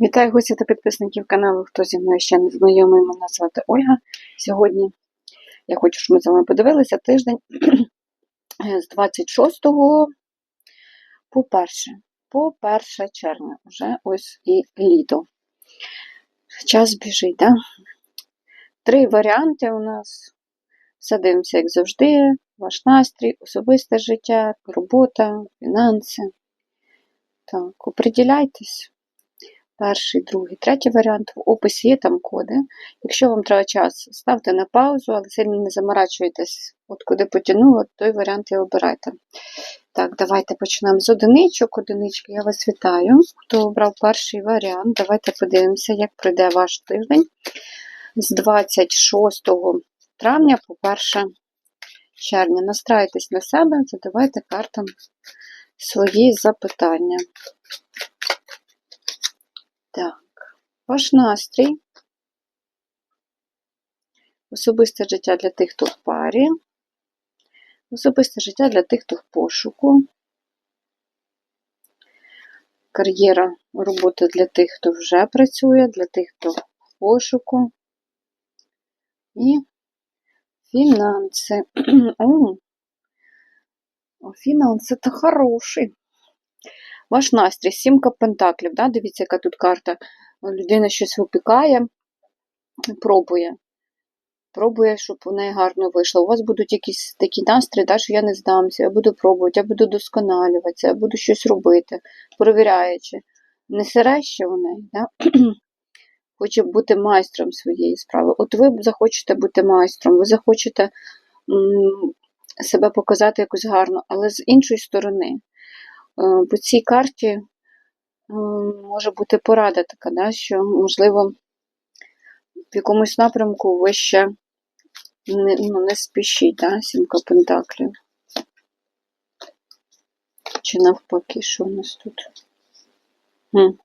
Вітаю гостів та підписників каналу. Хто зі мною ще не знайомий, мене звати Ольга. Сьогодні я хочу, щоб ми з вами подивилися тиждень з 26 по 1, по 1 червня. Вже ось і літо. Час біжить, так? Да? Три варіанти у нас. Все дивимося, як завжди. Ваш настрій, особисте життя, робота, фінанси. Так, оприділяйтесь. Перший, другий, третій варіант. В описі є там коди. Якщо вам треба час, ставте на паузу, але сильно не заморачуйтесь, от куди потягнуло, той варіант і обирайте. Так, давайте почнемо з одиничок. Одинички, я вас вітаю. Хто обрав перший варіант, давайте подивимося, як пройде ваш тиждень з 26 травня по 1 червня. Настраюйтесь на себе, задавайте картам свої запитання. Так, ваш настрій. Особисте життя для тих, хто в парі. Особисте життя для тих, хто в пошуку. Кар'єра, робота для тих, хто вже працює, для тих, хто в пошуку. І фінанси. О, фінанси це хороший. Ваш настрій, сімка пентаклів. Да? Дивіться, яка тут карта. Людина щось випікає, пробує. Пробує, щоб у неї гарно вийшло. У вас будуть якісь такі настрої, да, що я не здамся, я буду пробувати, я буду досконалюватися, я буду щось робити, перевіряючи. Не сиреще у неї, да? хоче бути майстром своєї справи. От ви захочете бути майстром, ви захочете м себе показати якось гарно, але з іншої сторони. По цій карті може бути порада така, да, що, можливо, в якомусь напрямку ви ще не, ну, не спішіть, да, сімка пентаклів. Чи навпаки, що в нас тут? Хм.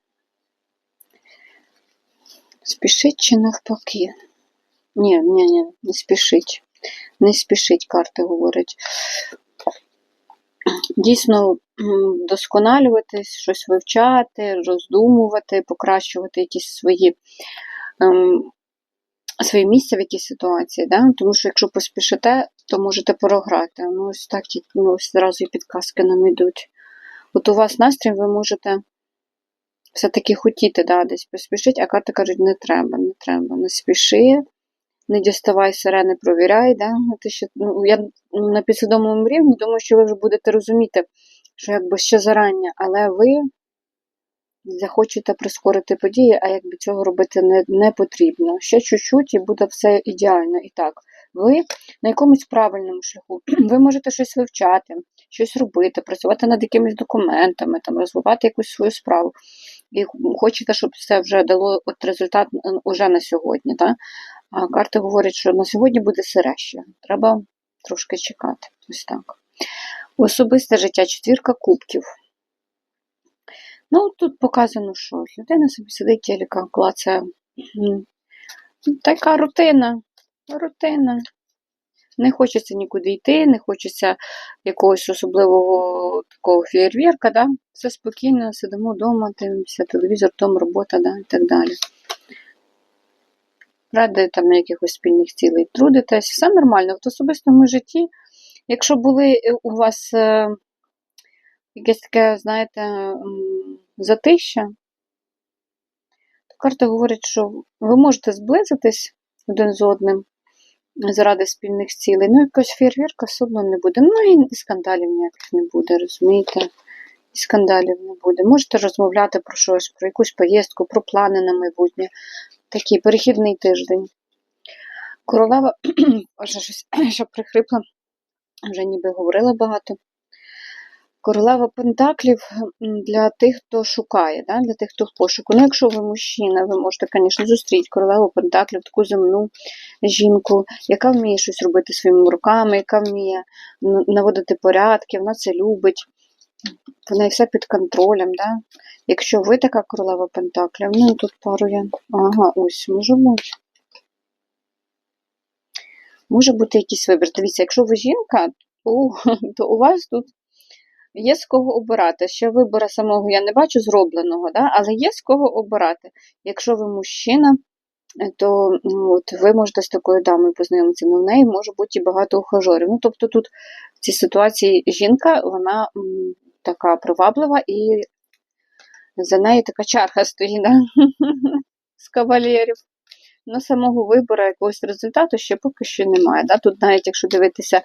Спішить чи навпаки? Ні, ні, ні, не спішить. Не спішить, карти говорять. Дійсно, досконалюватись, щось вивчати, роздумувати, покращувати якісь свої ем, свої місця в якійсь ситуації. Да? Тому що якщо поспішите, то можете програти. Ну, ось так ну, ось зразу і підказки нам йдуть. От у вас настрій, ви можете все-таки хотіти да, десь поспішити, а карти кажуть, не треба, не треба, не спіши, не діставай сирени, провіряй. Да? Ти ще, ну, Я на підсвідомому рівні думаю, що ви вже будете розуміти, що якби ще зарання, але ви захочете прискорити події, а якби цього робити не не потрібно. Ще чуть-чуть і буде все ідеально. І так, ви на якомусь правильному шляху. Ви можете щось вивчати, щось робити, працювати над якимись документами, там, розвивати якусь свою справу. І хочете, щоб це вже дало от результат уже на сьогодні. Так? Карти говорять, що на сьогодні буде сиреще. Треба трошки чекати. Ось так. Особисте життя четвірка кубків. Ну, тут показано, що людина собі сидить телека, клацає. Така рутина. Рутина. Не хочеться нікуди йти, не хочеться якогось особливого такого фєєрверка, да? все спокійно, сидимо вдома, дивимося, телевізор, том, робота да? і так далі. Ради там якихось спільних цілей трудитесь, все нормально. В особистому житті, якщо були у вас е, якесь таке, знаєте, затища, то карта говорить, що ви можете зблизитись один з одним заради спільних цілей. Ну, якась фейерверка все одно не буде. Ну і скандалів ніяких не буде, розумієте? І скандалів не буде. Можете розмовляти про щось, про якусь поїздку, про плани на майбутнє. Такий перехідний тиждень. Королева, вже щось що прихрипла, вже ніби говорила багато. Королева Пентаклів для тих, хто шукає, да? для тих, хто в пошуку. Ну, якщо ви мужчина, ви можете, звісно, зустріти королеву Пентаклів, таку земну жінку, яка вміє щось робити своїми руками, яка вміє наводити порядки, вона це любить. Вона і все під контролем. Да? Якщо ви така королева Пентаклів, ну тут пару я. Ага, ось, може бути. Може бути якийсь вибір. Дивіться, якщо ви жінка, то, то у вас тут є з кого обирати. Ще вибору самого я не бачу зробленого, да? але є з кого обирати. Якщо ви мужчина, то ну, от, ви можете з такою дамою познайомитися, але в неї може бути і багато ухажорів. Ну, тобто тут в цій ситуації жінка, вона така приваблива і за нею така чарга стоїть з кавалерів. Ну, самого вибору якогось результату ще поки що немає. Да? Тут навіть якщо дивитися, е,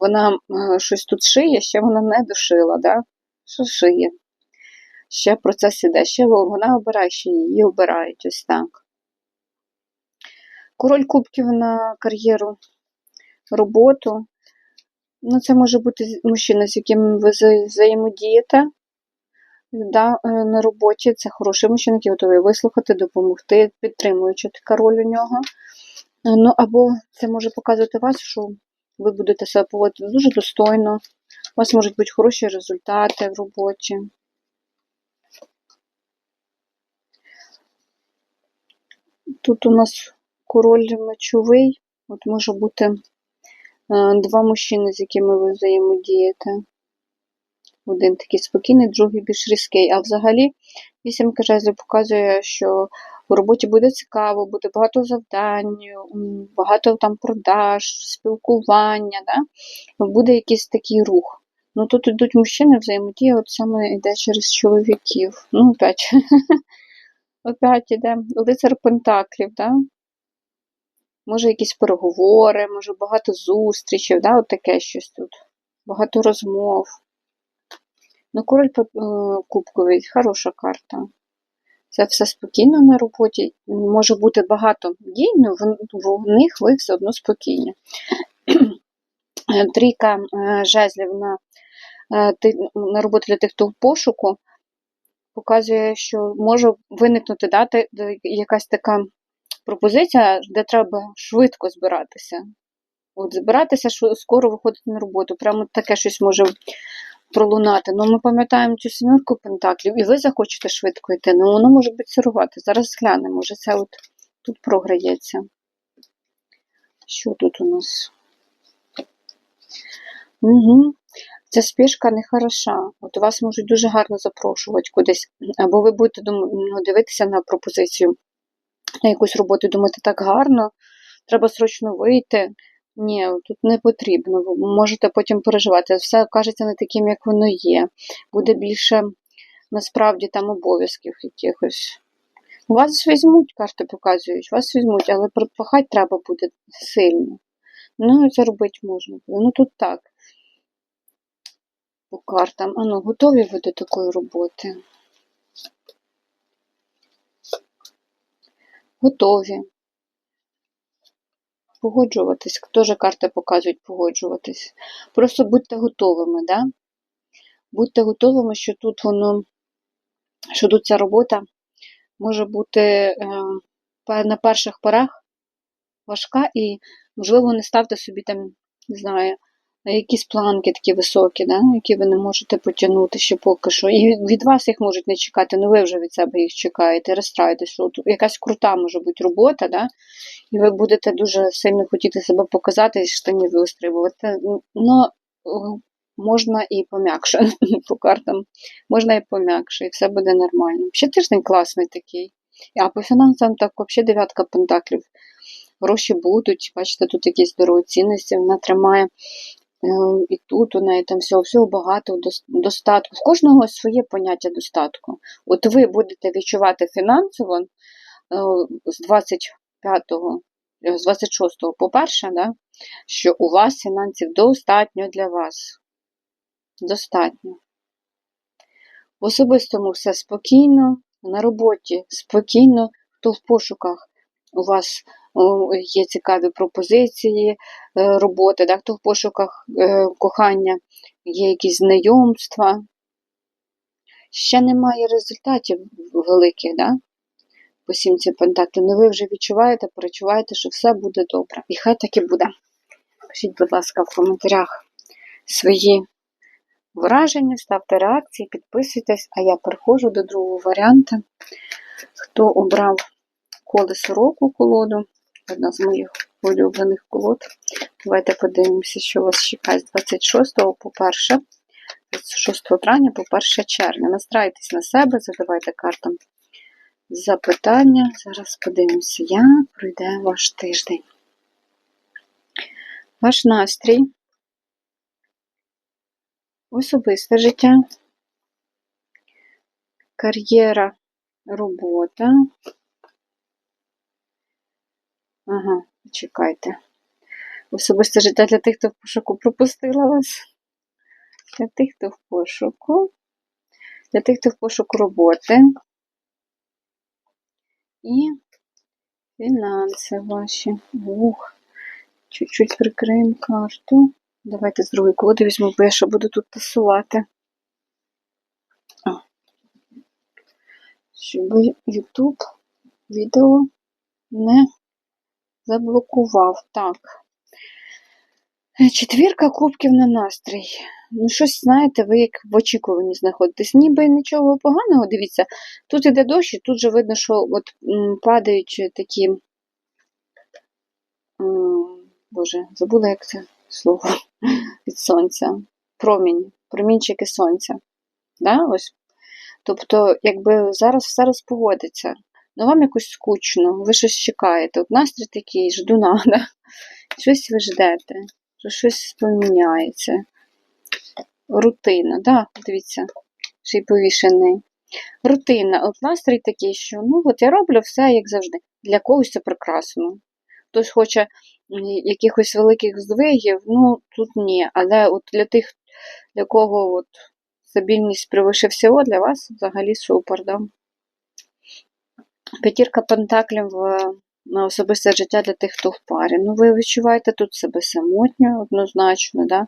вона е, щось тут шиє, ще вона не дошила. Да? Що шиє? Ще процес іде, ще вона обирає, ще її обирають ось так. Король кубків на кар'єру, роботу. Ну, це може бути мужчина, з яким ви взаємодієте да, е, на роботі. Це хороший мужчина, який готовий вислухати, допомогти, підтримуючи така роль у нього. Е, Ну, або це може показувати вас, що ви будете себе поводити дуже достойно. У вас можуть бути хороші результати в роботі. Тут у нас король мечовий. От може бути два мужчини, з якими ви взаємодієте. Один такий спокійний, другий більш різкий. А взагалі, вісімка жезлів показує, що в роботі буде цікаво, буде багато завдань, багато там продаж, спілкування, да? буде якийсь такий рух. Ну тут йдуть мужчини, взаємодія, от саме йде через чоловіків. Ну, опять. Опять іде лицар Пентаклів, да? Може, якісь переговори, може багато зустрічей, да? от таке щось тут. Багато розмов. Ну, король е, кубковий, хороша карта. Це все спокійно на роботі. Може бути багато дій, але в, в них ви все одно спокійні. Трійка е, жезлів на, е, на роботу для тих, хто в пошуку, показує, що може виникнути дати якась така пропозиція, де треба швидко збиратися. От збиратися скоро виходити на роботу. Прямо таке щось може пролунати. Ну, ми пам'ятаємо цю сімерку пентаклів, і ви захочете швидко йти. Ну, воно може бути сирувати. Зараз глянемо, може це от тут програється. Що тут у нас? Угу. Ця спішка не хороша. От вас можуть дуже гарно запрошувати кудись. Або ви будете ну, дивитися на пропозицію на якусь роботу думати, так гарно, треба срочно вийти. Ні, тут не потрібно. Ви можете потім переживати. Все кажеться не таким, як воно є. Буде більше насправді там обов'язків якихось. Вас візьмуть, карти показують, вас візьмуть, але пропахати треба буде сильно. Ну, це робити можна. Ну тут так. По картам. А ну, готові ви до такої роботи? Готові. Погоджуватись. Теж карти показують погоджуватись. Просто будьте готовими, да? Будьте готовими, що тут воно, що тут ця робота може бути е, на перших порах важка і, можливо, не ставте собі там, не знаю, якісь планки такі високі, да? які ви не можете потягнути ще поки що. І від- вас їх можуть не чекати, але ви вже від себе їх чекаєте, от якась крута може бути робота, да? і ви будете дуже сильно хотіти себе показати і штанів вистрибувати. Ну, можна і пом'якше по картам, можна і пом'якше, і все буде нормально. Ще тиждень класний такий. А по фінансам так взагалі дев'ятка пентаклів. Гроші будуть, бачите, тут якісь дорогоцінності, вона тримає. Е, І тут у неї там всього, всього багато достатку. В кожного своє поняття достатку. От ви будете відчувати фінансово е, з 25-го, е, з 26-го, по-перше, да, що у вас фінансів достатньо для вас. Достатньо. В особистому все спокійно, на роботі спокійно, хто в пошуках у вас є цікаві пропозиції е, роботи, да, хто в пошуках е, кохання, є якісь знайомства. Ще немає результатів великих, да? по сімці пентаклів, але ви вже відчуваєте, перечуваєте, що все буде добре. І хай так і буде. Пишіть, будь ласка, в коментарях свої враження, ставте реакції, підписуйтесь, а я переходжу до другого варіанту. Хто обрав колесо року колоду, одна з моїх улюблених колод. Давайте подивимося, що вас чекає з 26 по 1 з 6 травня по 1 червня. Настраюйтесь на себе, задавайте картам запитання. Зараз подивимося, як пройде ваш тиждень. Ваш настрій, особисте життя, кар'єра, робота. Ага, чекайте. Особисте життя для тих, хто в пошуку пропустила вас. Для тих, хто в пошуку. Для тих, хто в пошуку роботи. І фінанси ваші. Ух. Чуть-чуть прикриємо карту. Давайте з другої колоди візьму, бо я ще буду тут тасувати. Щоб YouTube відео не заблокував. Так. Четвірка кубків на настрій. Ну, щось, знаєте, ви як в очікуванні знаходитесь. Ніби нічого поганого, дивіться, тут іде дощ, і тут же видно, що от падають такі. Боже, забула, як це слово від сонця. Промінь, промінчики сонця. Да? Ось. Тобто, якби зараз все розпогодиться. Ну, вам якось скучно, ви щось чекаєте. От настрій такий, ждуна, да? щось ви ждете, що щось поміняється. Рутина, да, дивіться, ще й повішений. Рутина. От настрій такий, що ну от я роблю все як завжди. Для когось це прекрасно. Хтось хоче якихось великих здвигів, ну тут ні. Але от для тих, для кого от стабільність превише всього, для вас взагалі супер. Да? П'ятірка пентаклів в- на особисте життя для тих, хто в парі. Ну, ви відчуваєте тут себе самотньо, однозначно. Да?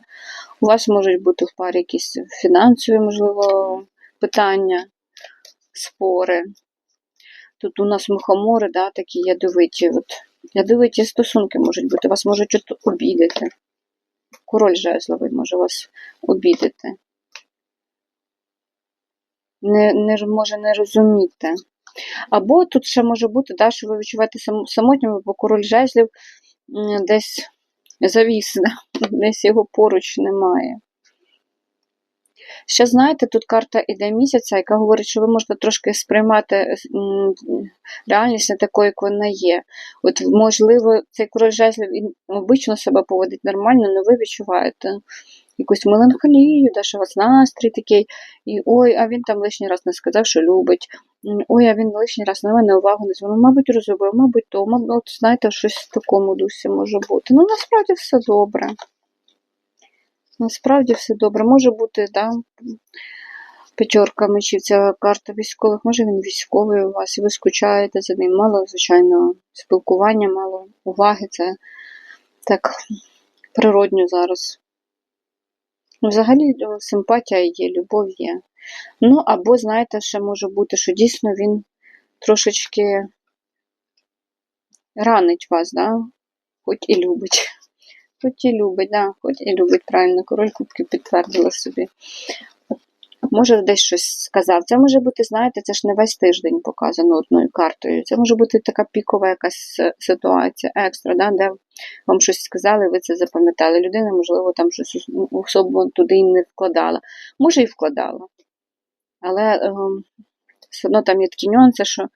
У вас можуть бути в парі якісь фінансові, можливо, питання, спори. Тут у нас мухомори, да, такі ядовиті. От, ядовиті стосунки можуть бути, вас можуть от обідати. Король жезловий може вас обідати. Не, не, може не розуміти. Або тут ще може бути, да, що ви відчуваєте сам- бо король жезлів десь завіс, десь його поруч немає. Ще знаєте, тут карта іде місяця, яка говорить, що ви можете трошки сприймати реальність не такою, як вона є. От, можливо, цей король жезлів обично себе поводить нормально, але ви відчуваєте якусь меланхолію, да, що у вас настрій такий, і ой, а він там лишній раз не сказав, що любить. Ой, а він лишній раз на мене увагу не звернув, мабуть, розробив, мабуть, то, мабуть, от, знаєте, щось в такому дусі може бути. Ну, насправді все добре. Насправді все добре. Може бути, да, п'ятерка мечів, ця карта військових, може він військовий у вас, і ви скучаєте за ним. Мало, звичайно, спілкування, мало уваги. Це так природньо зараз. Ну, Взагалі е, симпатія є, любов є. Ну, або, знаєте, ще може бути, що дійсно він трошечки ранить вас, да? хоч і любить. Хоч і любить, да, хоч і любить правильно. Король кубки підтвердила собі. Може, десь щось сказав. Це може бути, знаєте, це ж не весь тиждень показано одною картою. Це може бути така пікова якась ситуація, екстра, да, де вам щось сказали, ви це запам'ятали. Людина, можливо, там щось ос- особо туди і не вкладала. Може, і вкладала. Але ем, все одно там є такі нюанси, що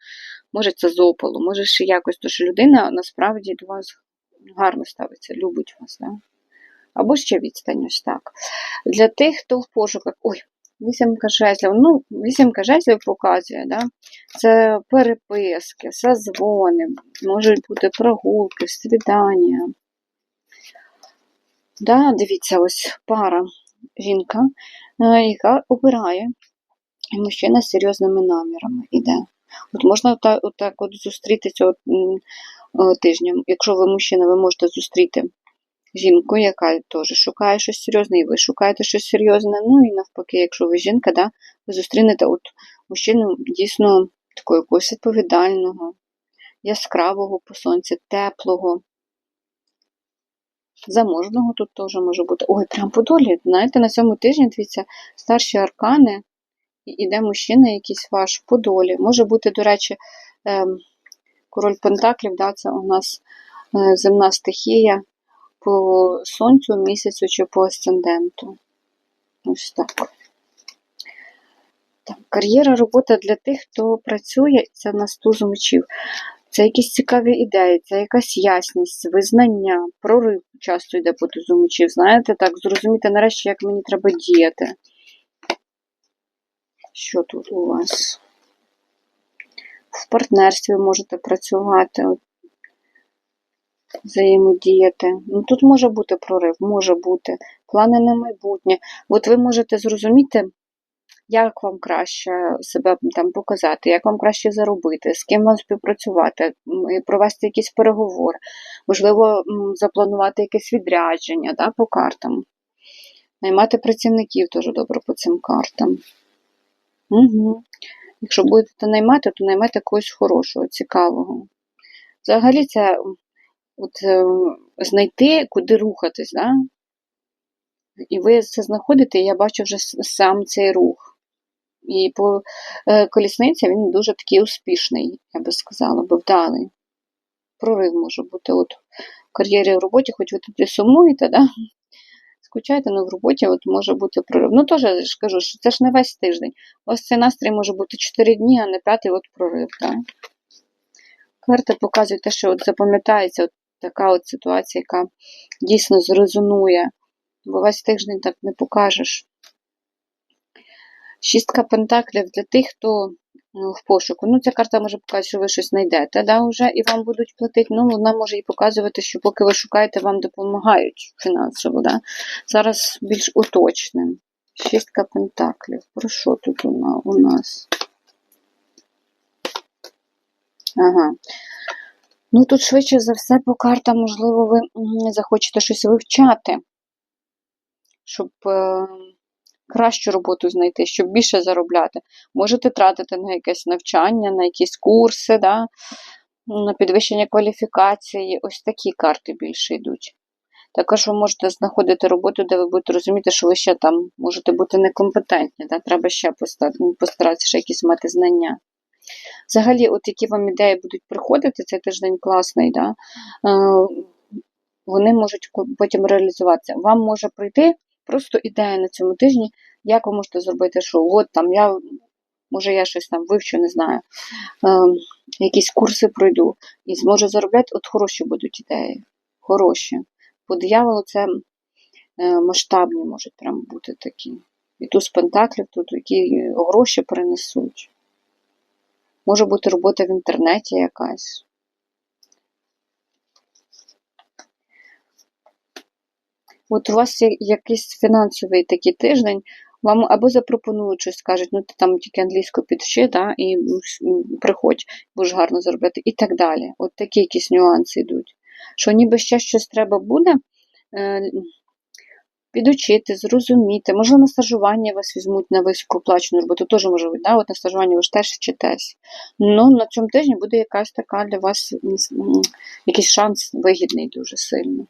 може це з опалу, може ще якось, то що людина насправді до вас гарно ставиться, любить вас. Да? Або ще відстань ось так. Для тих, хто в пошуках. Ой, вісімка жезлів. Ну, вісімка жезлів показує, да? це переписки, созвони, можуть бути прогулки, свідання. Да, дивіться, ось пара жінка, е, яка обирає, і мужчина з серйозними намірами йде. От можна отак от зустріти цього м, е, тижня. Якщо ви мужчина, ви можете зустріти жінку, яка теж шукає щось серйозне, і ви шукаєте щось серйозне. Ну і навпаки, якщо ви жінка, да, ви зустрінете от мужчину дійсно такого якогось відповідального, яскравого по сонці, теплого. Заможного тут теж може бути. Ой, прям по долі. Знаєте, на цьому тижні, дивіться, старші аркани, і іде мужчина якийсь ваш по долі. Може бути, до речі, ем, король Пентаклів, да, це у нас е, земна стихія по сонцю, місяцю чи по асценденту. Ось так. Так, кар'єра, робота для тих, хто працює, це в нас туз мечів. Це якісь цікаві ідеї, це якась ясність, визнання, прорив часто йде по тузу мечів. Знаєте, так, зрозуміти нарешті, як мені треба діяти. Що тут у вас? В партнерстві можете працювати, от, взаємодіяти. Ну, тут може бути прорив, може бути. Плани на майбутнє. От ви можете зрозуміти, як вам краще себе там показати, як вам краще заробити, з ким вам співпрацювати, провести якісь переговори, можливо, запланувати якесь відрядження да, по картам. Наймати працівників теж добре по цим картам. Угу. Якщо будете наймати, то наймайте когось хорошого, цікавого. Взагалі, це от, е, знайти, куди рухатись, да? і ви це знаходите, і я бачу вже сам цей рух. І по е, колісниці він дуже такий успішний, я би сказала, би вдалий. Прорив може бути от в кар'єрі в роботі, хоч ви тут і сумуєте, да? скучаєте, але в роботі от може бути прорив. Ну, теж я ж кажу, що це ж не весь тиждень. Вас цей настрій може бути 4 дні, а не п'ятий от прорив. Так? Карти показують те, що от запам'ятається от така от ситуація, яка дійсно зрезонує. Бо весь тиждень так не покажеш. Шістка пентаклів для тих, хто ну, в пошуку. Ну, ця карта може показати, що ви щось знайдете, да, вже, і вам будуть платити. Ну, вона може і показувати, що поки ви шукаєте, вам допомагають фінансово. Да. Зараз більш уточним. Шістка пентаклів. Про що тут у на- у нас? Ага. Ну, тут швидше за все по картам, можливо, ви захочете щось вивчати, щоб е, кращу роботу знайти, щоб більше заробляти. Можете тратити на якесь навчання, на якісь курси, да? на підвищення кваліфікації. Ось такі карти більше йдуть. Також ви можете знаходити роботу, де ви будете розуміти, що ви ще там можете бути некомпетентні. Да? Треба ще ну, постаратися ще якісь мати знання. Взагалі, от які вам ідеї будуть приходити, цей тиждень класний, да? е, вони можуть потім реалізуватися. Вам може прийти просто ідея на цьому тижні, як ви можете зробити, що от там я, може, я щось там вивчу, не знаю, е, якісь курси пройду і зможу заробляти, от хороші будуть ідеї. Хороші. По дияволу це е, масштабні можуть прям бути такі. І тут з пентаклів, тут які гроші принесуть. Може бути робота в інтернеті якась. От у вас є якийсь фінансовий такий тиждень, вам або запропонують щось, скажуть, ну ти там тільки англійську підвчи, да, і приходь, будеш гарно заробляти, і так далі. От такі якісь нюанси йдуть. Що ніби ще щось треба буде е, підучити, зрозуміти. Можливо, на стажування вас візьмуть на високооплачену роботу, теж може бути, да? от на стажуванні ви ж теж вчитесь. Ну, на цьому тижні буде якась така для вас якийсь шанс вигідний дуже сильно.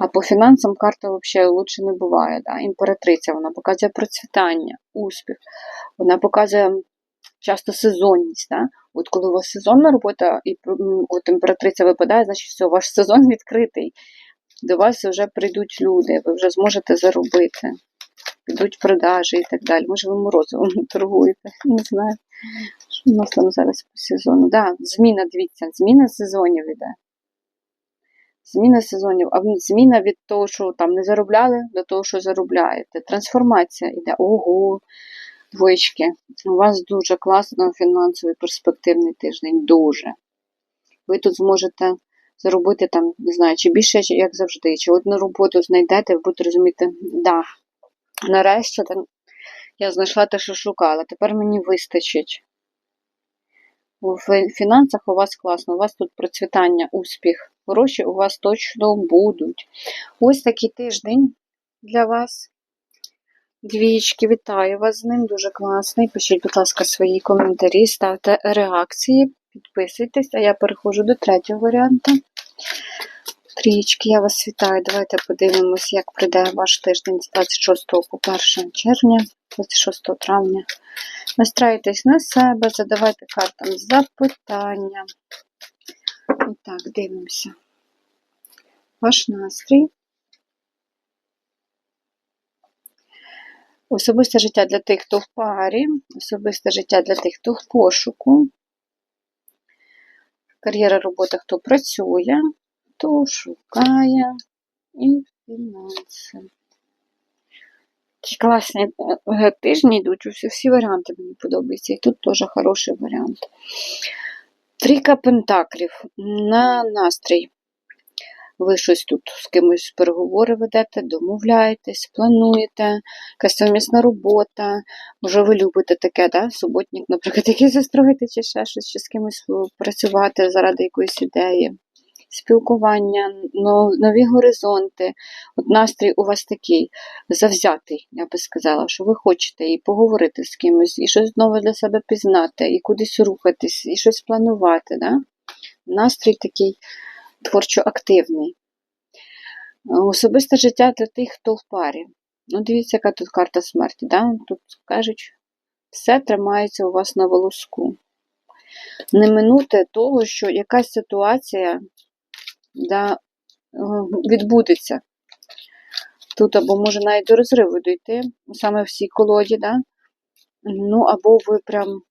А по фінансам карта взагалі лучше не буває. Да? Імператриця вона показує процвітання, успіх. Вона показує часто сезонність. Да? От коли у вас сезонна робота, і от імператриця випадає, значить все, ваш сезон відкритий. До вас вже прийдуть люди, ви вже зможете заробити. Підуть продажі і так далі. Може, ви морозивом торгуєте, не знаю. Що у нас там зараз по сезону? Да, зміна, дивіться, зміна сезонів іде. Зміна сезонів, а зміна від того, що там не заробляли, до того, що заробляєте. Трансформація йде. Ого, двоєчки. У вас дуже класно фінансовий перспективний тиждень. Дуже. Ви тут зможете заробити там, не знаю, чи більше, як завжди, чи одну роботу знайдете, ви будете розуміти, да, нарешті там, я знайшла те, що шукала, тепер мені вистачить. У фінансах у вас класно, у вас тут процвітання, успіх, гроші у вас точно будуть. Ось такий тиждень для вас. Двічки, вітаю вас з ним, дуже класний. Пишіть, будь ласка, свої коментарі, ставте реакції, підписуйтесь, а я переходжу до третього варіанту. Трічки, я вас вітаю. Давайте подивимось, як прийде ваш тиждень з 26 по 1 червня, 26 травня. Настраюйтесь на себе, задавайте картам запитання. І так, дивимося. Ваш настрій. Особисте життя для тих, хто в парі, особисте життя для тих, хто в пошуку. Кар'єра робота, хто працює, хто шукає і фінанси. Такі класні е, тижні йдуть, всі, всі варіанти мені подобаються. І тут теж хороший варіант. Трійка пентаклів на настрій. Ви щось тут з кимось переговори ведете, домовляєтесь, плануєте, якась совмісна робота. Може, ви любите таке, да? суботник, наприклад, який застроїти чи ще щось, чи з кимось працювати заради якоїсь ідеї. Спілкування, нові горизонти. От настрій у вас такий завзятий, я би сказала, що ви хочете і поговорити з кимось, і щось нове для себе пізнати, і кудись рухатись, і щось планувати. Да? Настрій такий творчо активний. Особисте життя для тих, хто в парі. Ну, дивіться, яка тут карта смерті. Да? Тут кажуть, все тримається у вас на волоску. Не минути того, що якась ситуація да, відбудеться. Тут або може навіть до розриву дійти, саме в цій колоді, да? ну або ви прям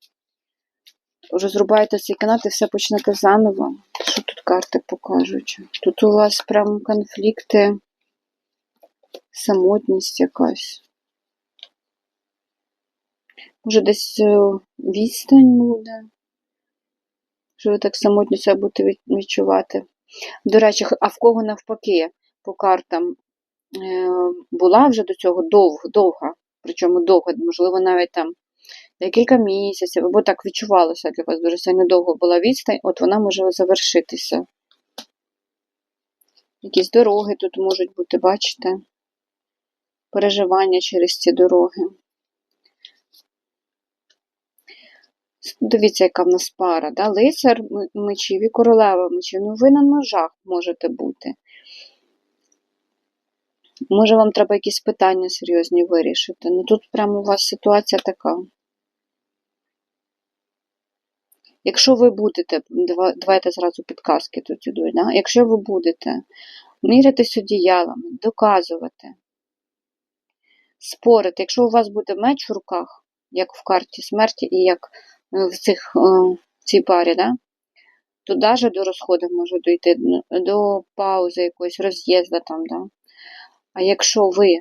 розрубаєте цей канат і все почнете заново. Що тут карти покажуть? Тут у вас прям конфлікти, самотність якась. Може, десь е, відстань буде, що ви так самотньо себе будете відчувати. До речі, а в кого навпаки по картам е, була вже до цього довга, довга, причому довга, можливо, навіть там декілька місяців, або так відчувалося для вас дуже сильно довго була відстань, от вона може завершитися. Якісь дороги тут можуть бути, бачите? Переживання через ці дороги. Дивіться, яка в нас пара, да? лицар мечів і королева мечів. Ну, ви на ножах можете бути. Може, вам треба якісь питання серйозні вирішити. Ну тут прямо у вас ситуація така. Якщо ви будете, давайте зразу підказки тут ідуть, да? якщо ви будете мірятись одіялами, доказувати, спорити, якщо у вас буде меч в руках, як в карті смерті і як в цих, е, в цій парі, да? то навіть до розходу може дойти, до паузи якоїсь роз'їзду там. Да? А якщо ви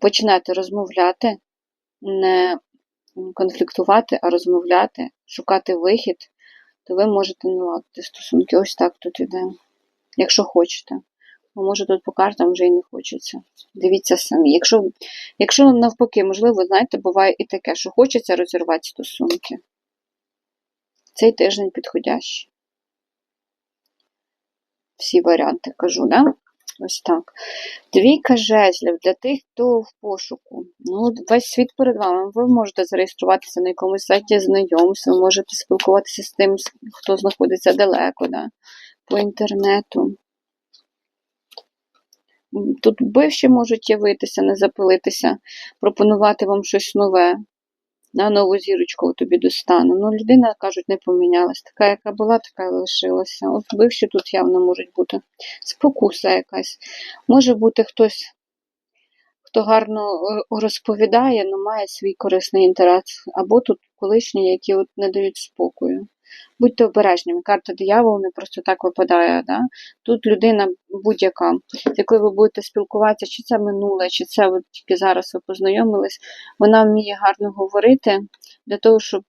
почнете розмовляти, не конфліктувати, а розмовляти, шукати вихід, то ви можете наладити стосунки. Ось так тут іде. Якщо хочете. Може тут по картам вже і не хочеться. Дивіться самі. Якщо якщо навпаки, можливо, знаєте, буває і таке, що хочеться розірвати стосунки. Цей тиждень підходящий. Всі варіанти кажу, да? Ось так. Двійка жезлів для тих, хто в пошуку. Ну, Весь світ перед вами. Ви можете зареєструватися на якомусь сайті знайомств, ви можете спілкуватися з тим, хто знаходиться далеко, да? по інтернету. Тут бивші можуть явитися, не запилитися, пропонувати вам щось нове на нову зірочку тобі достану. Ну, людина, кажуть, не помінялась. Така, яка була, така і лишилася. От бивші тут явно можуть бути спокуса якась. Може бути хтось, хто гарно е, розповідає, але має свій корисний інтерес. Або тут колишні, які от не дають спокою. Будьте обережними. Карта диявола не просто так випадає. Да? Тут людина будь-яка, з якою ви будете спілкуватися, чи це минуле, чи це от тільки зараз ви познайомились, вона вміє гарно говорити для того, щоб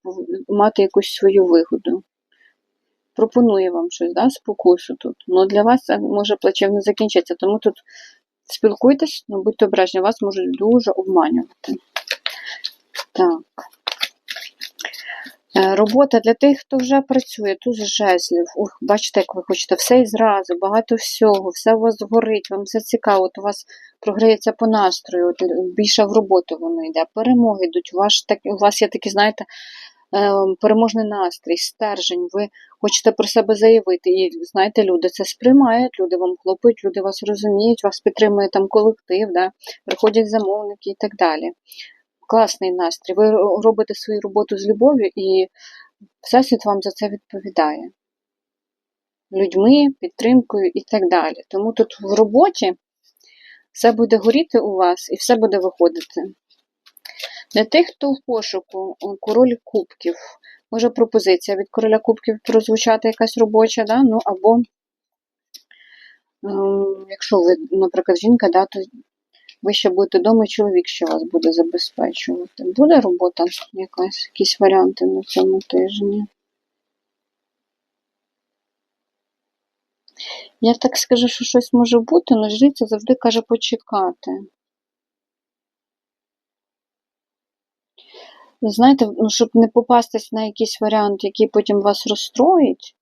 мати якусь свою вигоду. Пропонує вам щось, да, спокусу тут. Ну для вас це може плачевно закінчитися, тому тут спілкуйтесь, ну будьте обережні, вас можуть дуже обманювати. Так. Е, робота для тих, хто вже працює, тут жезлів. Ух, бачите, як ви хочете, все і зразу, багато всього, все у вас горить, вам все цікаво, от у вас програється по настрою, от більше в роботу воно йде. Перемоги йдуть. У вас, так, у вас є такий, знаєте, е, переможний настрій, стержень, ви хочете про себе заявити. І знаєте, люди це сприймають, люди вам хлопають, люди вас розуміють, вас підтримує там колектив, да, приходять замовники і так далі класний настрій. Ви робите свою роботу з любов'ю, і Всесвіт вам за це відповідає. Людьми, підтримкою і так далі. Тому тут в роботі Все буде горіти у вас і все буде виходити. Для тих, хто в пошуку, король кубків, може пропозиція від короля кубків прозвучати якась робоча, да? ну або ем, якщо ви, наприклад, жінка, да, то ви ще будете вдома, чоловік ще вас буде забезпечувати. Буде робота якась, якісь варіанти на цьому тижні. Я так скажу, що щось може бути, але жриця завжди каже почекати. Знаєте, ну, щоб не попастись на якийсь варіант, який потім вас розстроїть.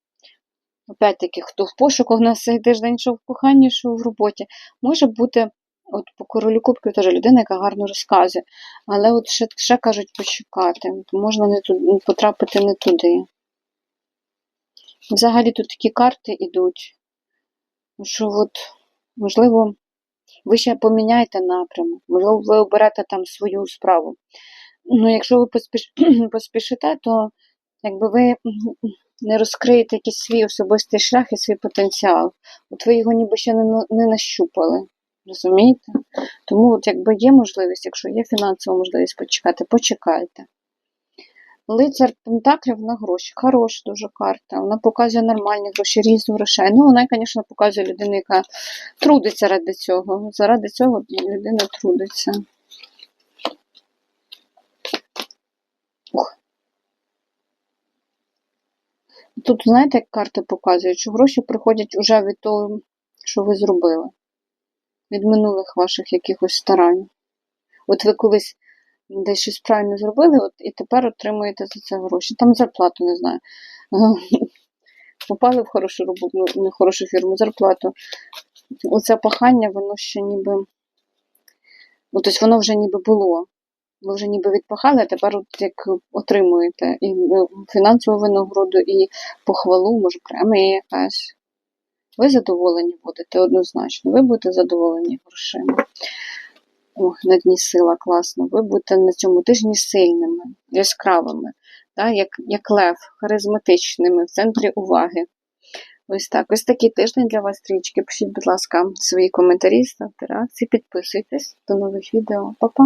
Опять-таки, хто в пошуках на цей тиждень, що в коханні, що в роботі, може бути, от по королю кубків теж людина, яка гарно розказує, але от ще, ще кажуть почекати, можна не ту- потрапити не туди. Взагалі тут такі карти йдуть, що от, можливо, ви ще поміняєте напрямок, можливо, ви оберете там свою справу. Ну, якщо ви поспіш... поспішите, то якби ви не розкриєте якийсь свій особистий шлях і свій потенціал. От ви його ніби ще не, не нащупали. Розумієте? Тому, от якби є можливість, якщо є фінансова можливість почекати, почекайте. Лицар Пентаклів на гроші. Хороша дуже карта. Вона показує нормальні гроші, різні грошей. Ну, вона, звісно, показує людину, яка трудиться ради цього. Заради цього людина трудиться. Ух. Тут, знаєте, як карти показують, що гроші приходять уже від того, що ви зробили, від минулих ваших якихось старань. От ви колись десь щось правильно зробили, от, і тепер отримуєте за це гроші. Там зарплату, не знаю. Попали в хорошу роботу, ну, не хорошу фірму, зарплату. Оце пахання, воно ще ніби. Ну, тобто воно вже ніби було. Ви вже ніби відпахали, а тепер от як отримуєте і е, фінансову винагороду, і похвалу, може, премія якась. Ви задоволені будете однозначно. Ви будете задоволені грошима. О, на дні сила класно. Ви будете на цьому тижні сильними, яскравими, да? як, як лев, харизматичними, в центрі уваги. Ось так. Ось такий тиждень для вас стрічки. Пишіть, будь ласка, свої коментарі, ставте реакції, підписуйтесь. До нових відео. Па-па!